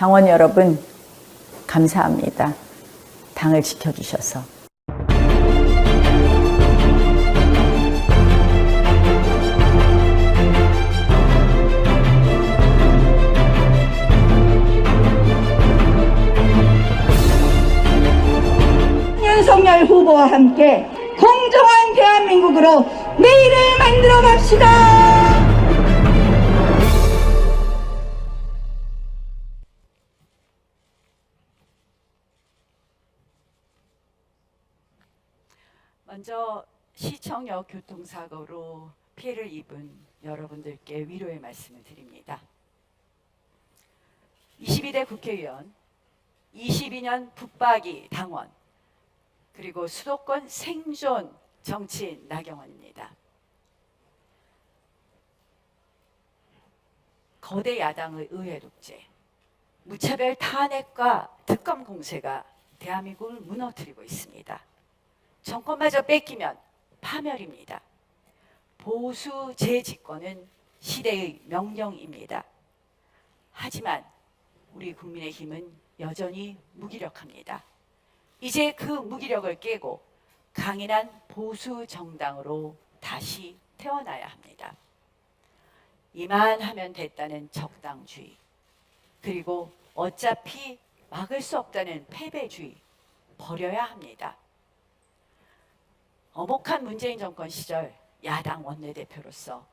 당원 여러분, 감사합니다. 당을 지켜주셔서. 윤석열 후보와 함께 공정한 대한민국으로 내일을 만들어 갑시다. 먼저 시청역 교통사고로 피해를 입은 여러분들께 위로의 말씀을 드립니다. 22대 국회의원, 22년 붙박이 당원, 그리고 수도권 생존 정치인 나경원입니다. 거대 야당의 의회 독재, 무차별 탄핵과 특검 공세가 대한민국을 무너뜨리고 있습니다. 정권마저 뺏기면 파멸입니다. 보수 재집권은 시대의 명령입니다. 하지만 우리 국민의 힘은 여전히 무기력합니다. 이제 그 무기력을 깨고 강인한 보수 정당으로 다시 태어나야 합니다. 이만 하면 됐다는 적당주의, 그리고 어차피 막을 수 없다는 패배주의 버려야 합니다. 어목한 문재인 정권 시절 야당 원내대표로서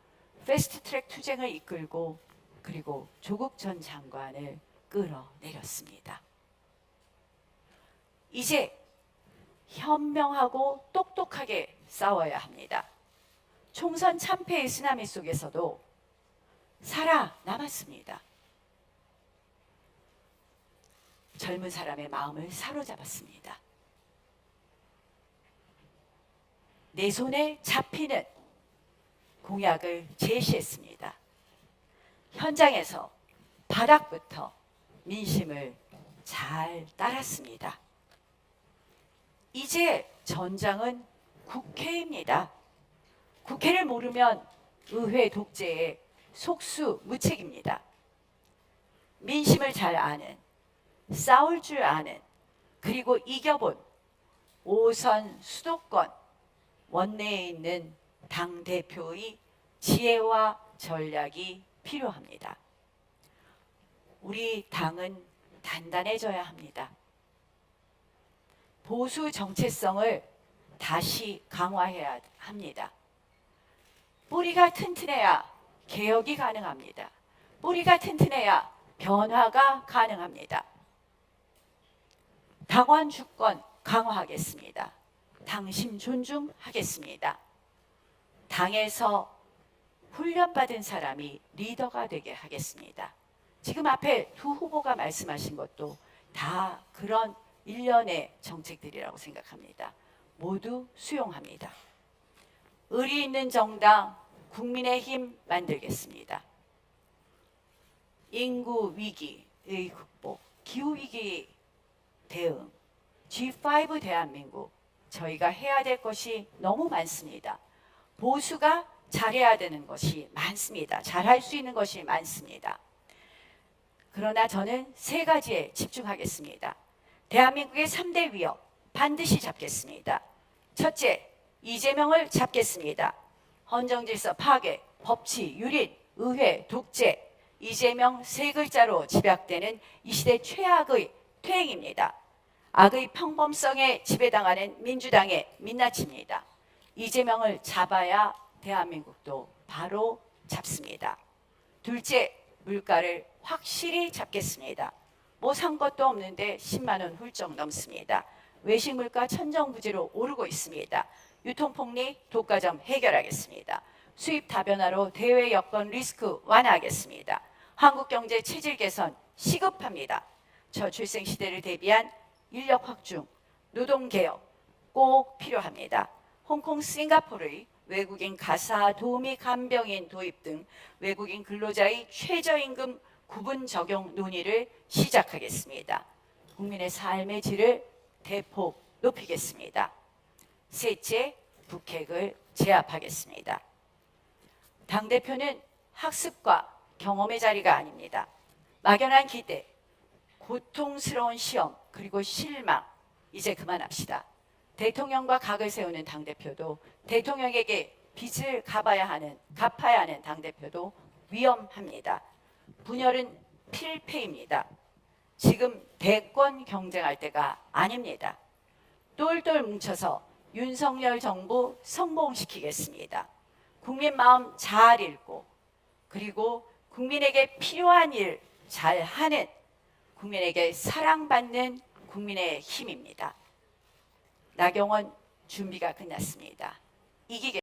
패스트트랙 투쟁을 이끌고 그리고 조국 전 장관을 끌어내렸습니다. 이제 현명하고 똑똑하게 싸워야 합니다. 총선 참패의 쓰나미 속에서도 살아남았습니다. 젊은 사람의 마음을 사로잡았습니다. 내 손에 잡히는 공약을 제시했습니다. 현장에서 바닥부터 민심을 잘 따랐습니다. 이제 전장은 국회입니다. 국회를 모르면 의회 독재의 속수무책입니다. 민심을 잘 아는, 싸울 줄 아는, 그리고 이겨본 오선 수도권 원내에 있는 당 대표의 지혜와 전략이 필요합니다. 우리 당은 단단해져야 합니다. 보수 정체성을 다시 강화해야 합니다. 뿌리가 튼튼해야 개혁이 가능합니다. 뿌리가 튼튼해야 변화가 가능합니다. 당원 주권 강화하겠습니다. 당심 존중하겠습니다. 당에서 훈련받은 사람이 리더가 되게 하겠습니다. 지금 앞에 두 후보가 말씀하신 것도 다 그런 일련의 정책들이라고 생각합니다. 모두 수용합니다. 의리 있는 정당 국민의힘 만들겠습니다. 인구 위기의 극복, 기후 위기 대응, G5 대한민국 저희가 해야 될 것이 너무 많습니다. 보수가 잘해야 되는 것이 많습니다. 잘할 수 있는 것이 많습니다. 그러나 저는 세 가지에 집중하겠습니다. 대한민국의 3대 위협 반드시 잡겠습니다. 첫째, 이재명을 잡겠습니다. 헌정질서 파괴, 법치, 유린, 의회, 독재, 이재명 세 글자로 집약되는 이 시대 최악의 퇴행입니다. 악의 평범성에 지배당하는 민주당의 민낯입니다. 이재명을 잡아야 대한민국도 바로 잡습니다. 둘째, 물가를 확실히 잡겠습니다. 뭐 산 것도 없는데 10만 원 훌쩍 넘습니다. 외식 물가 천정부지로 오르고 있습니다. 유통폭리 독과점 해결하겠습니다. 수입 다변화로 대외 여건 리스크 완화하겠습니다. 한국 경제 체질 개선 시급합니다. 저출생 시대를 대비한 인력 확충, 노동 개혁 꼭 필요합니다. 홍콩, 싱가포르의 외국인 가사 도우미 간병인 도입 등 외국인 근로자의 최저임금 구분 적용 논의를 시작하겠습니다. 국민의 삶의 질을 대폭 높이겠습니다. 셋째, 북핵을 제압하겠습니다. 당대표는 학습과 경험의 자리가 아닙니다. 막연한 기대, 고통스러운 시험 그리고 실망 이제 그만합시다. 대통령과 각을 세우는 당 대표도 대통령에게 빚을 갚아야 하는 갚아야 하는 당 대표도 위험합니다. 분열은 필패입니다. 지금 대권 경쟁할 때가 아닙니다. 똘똘 뭉쳐서 윤석열 정부 성공시키겠습니다. 국민 마음 잘 읽고 그리고 국민에게 필요한 일 잘 하는 국민에게 사랑받는 국민의 힘입니다. 나경원 준비가 끝났습니다. 이기겠